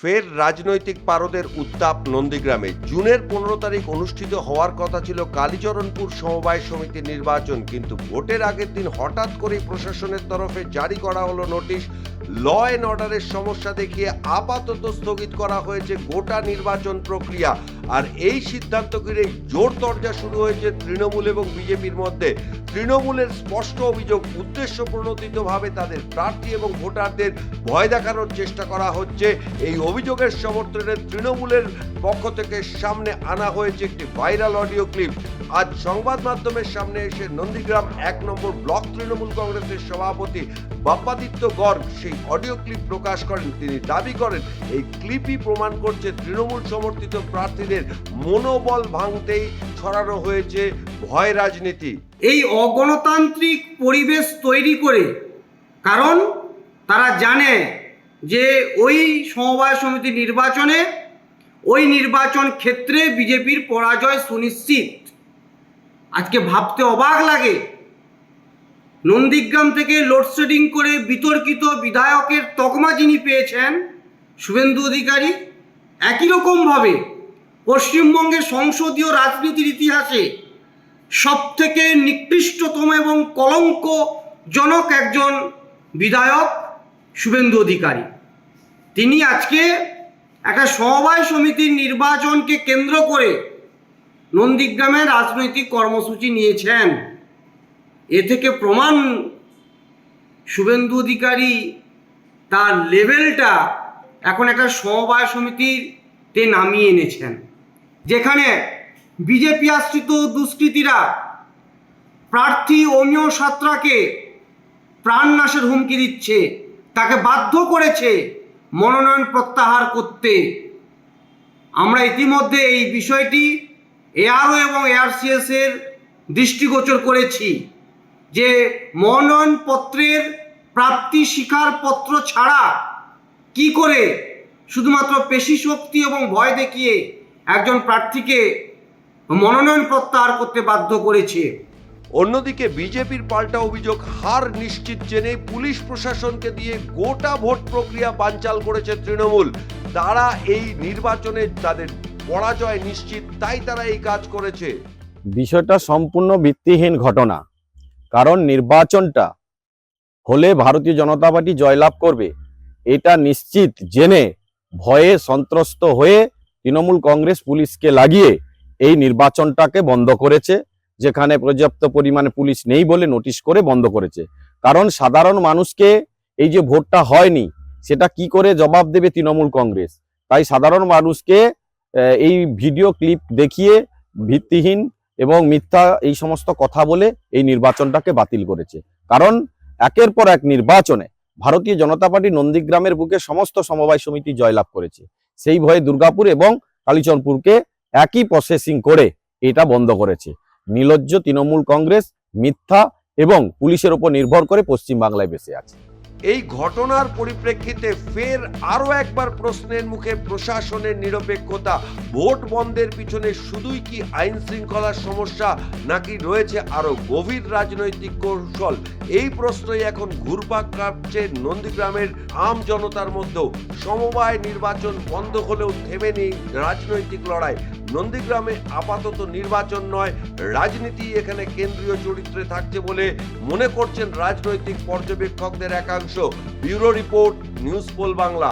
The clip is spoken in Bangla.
ফের রাজনৈতিক পারদের উত্তাপ নন্দীগ্রামে। জুনের পনেরো তারিখ অনুষ্ঠিত হওয়ার কথা ছিল কালীচরণপুর সমবায় সমিতির নির্বাচন, কিন্তু ভোটের আগের দিন হঠাৎ করেই প্রশাসনের তরফে জারি করা হলো নোটিশ। ল অ্যান্ড অর্ডারের সমস্যা দেখিয়ে আপাতত স্থগিত করা হয়েছে গোটা নির্বাচন প্রক্রিয়া। আর এই সিদ্ধান্ত ঘিরে জোর তরজা শুরু হয়েছে তৃণমূল এবং বিজেপির মধ্যে। তৃণমূলের স্পষ্ট অভিযোগ উদ্দেশ্য প্রণোদিতভাবে তাদের প্রার্থী এবং ভোটারদের ভয় দেখানোর চেষ্টা করা হচ্ছে। এই অভিযোগের সমর্থনে তৃণমূলের পক্ষ থেকে সামনে আনা হয়েছে একটি ভাইরাল অডিও ক্লিপ। আজ সংবাদ মাধ্যমের সামনে এসে নন্দীগ্রাম এক নম্বর ব্লক তৃণমূল কংগ্রেসের সভাপতি বাপ্পাদিত্য গর্গ সেই অডিও ক্লিপ প্রকাশ করেন। তিনি দাবি করেন, এই ক্লিপই প্রমাণ করছে তৃণমূল সমর্থিত প্রার্থীদের মনোবল ভাঙতেই ছড়ানো হয়েছে ভয় রাজনীতি। এই অগণতান্ত্রিক পরিবেশ তৈরি করে, কারণ তারা জানে যে ওই সমবায় সমিতি নির্বাচনে, ওই নির্বাচন ক্ষেত্রে বিজেপির পরাজয় সুনিশ্চিত। আজকে ভাবতে অবাক লাগে। নন্দীগ্রাম থেকে লোডশেডিং করে বিতর্কিত বিধায়কের তকমা যিনি পেয়েছেন, শুভেন্দু অধিকারী, একই রকমভাবে পশ্চিমবঙ্গের সংসদীয় রাজনীতির ইতিহাসে সব থেকে নিকৃষ্টতম এবং কলঙ্কজনক একজন বিধায়ক শুভেন্দু অধিকারী। তিনি আজকে একটা সমবায় সমিতির নির্বাচনকে কেন্দ্র করে নন্দীগ্রামে রাজনৈতিক কর্মসূচি নিয়েছেন। এ থেকে প্রমাণ শুভেন্দু অধিকারী তার লেভেলটা এখন একটা সমবায় সমিতিতে নামিয়ে এনেছেন। যেখানে বিজেপি আশ্রিত দুষ্কৃতীরা প্রার্থী অমিয় সাত্রাকে প্রাণনাশের হুমকি দিচ্ছে, তাকে বাধ্য করেছে মনোনয়ন প্রত্যাহার করতে। আমরা ইতিমধ্যে এই বিষয়টি এআরও এবং এআরসিএস এর দৃষ্টিগোচর করেছি যে মনোনয়নপত্রের প্রাপ্তি স্বীকারপত্র ছাড়া কি করে শুধুমাত্র পেশি শক্তি এবং ভয় দেখিয়ে একজন প্রার্থীকে মনোনয়ন প্রত্যাহার করতে বাধ্য করেছে? অন্যদিকে বিজেপির পাল্টা অভিযোগ, হার নিশ্চিত জেনে পুলিশ প্রশাসনকে দিয়ে গোটা ভোট প্রক্রিয়া বানচাল করেছে তৃণমূল। তারা এই নির্বাচনে তাদের পরাজয় নিশ্চিত, তাই তারা এই কাজ করেছে। বিষয়টা সম্পূর্ণ ভিত্তিহীন ঘটনা। কারণ নির্বাচনটা হলে ভারতীয় জনতা পার্টি জয়লাভ করবে। এটা নিশ্চিত জেনে ভয়ে সন্ত্রস্ত হয়ে তৃণমূল কংগ্রেস পুলিশকে লাগিয়ে এই নির্বাচনটাকে বন্ধ করেছে, যেখানে পর্যাপ্ত পরিমাণে পুলিশ নেই বলে নোটিশ করে বন্ধ করেছে। কারণ সাধারণ মানুষকে এই যে ভোটটা হয়নি, সেটা কি করে জবাব দেবে তৃণমূল কংগ্রেস? তাই সাধারণ মানুষকে এই ভিডিও ক্লিপ দেখিয়ে ভিত্তিহীন এবং মিথ্যা এই সমস্ত কথা বলে এই নির্বাচনটাকে বাতিল করেছে। কারণ একের পর এক নির্বাচনে ভারতীয় জনতা পার্টি নন্দীগ্রামের বুকে সমস্ত সমবায় সমিতি জয়লাভ করেছে। সেই ভয়ে দুর্গাপুর এবং কালীচরণপুরকে একই প্রসেসিং করে এটা বন্ধ করেছে। নির্লজ্জ তৃণমূল কংগ্রেস, মিথ্যা এবং পুলিশের উপর নির্ভর করে পশ্চিম বাংলায় বেঁচে আছে। এই ঘটনার পরিপ্রেক্ষিতে ফের আরও একবার প্রশ্নের মুখে প্রশাসনের নিরপেক্ষতা। ভোট বন্ধের পিছনে শুধুই কি আইন শৃঙ্খলার সমস্যা, নাকি রয়েছে আরও গভীর রাজনৈতিক কৌশল? এই প্রশ্নই এখন ঘুরপাক কাটছে নন্দীগ্রামের আম জনতার মধ্যেও। সমবায় নির্বাচন বন্ধ হলেও থেমে নেই রাজনৈতিক লড়াই। নন্দীগ্রামে আপাতত নির্বাচন নয়, রাজনীতি এখানে কেন্দ্রীয় চরিত্রে থাকছে বলে মনে করছেন রাজনৈতিক পর্যবেক্ষকদের একাংশ। Bureau report, news poll Bangla.